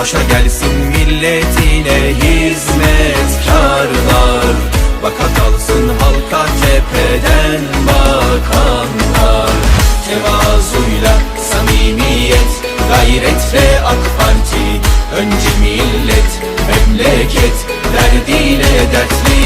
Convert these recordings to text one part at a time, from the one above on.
Başa gelsin milletine hizmetkarlar Baka kalsın halka tepeden bakanlar. Tevazuyla samimiyet Gayret ve AK Parti. Önce millet memleket Derdiyle dertli.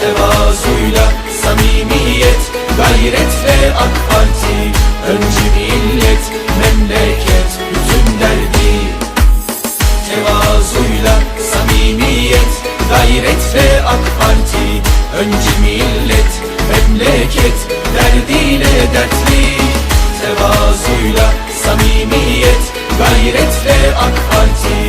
Tevazuyla samimiyet Gayret arzuyla samimiyet Gayretle AK Parti. Önce millet memleket Derdiyle dertli. Tevazuyla samimiyet Gayretle AK Parti.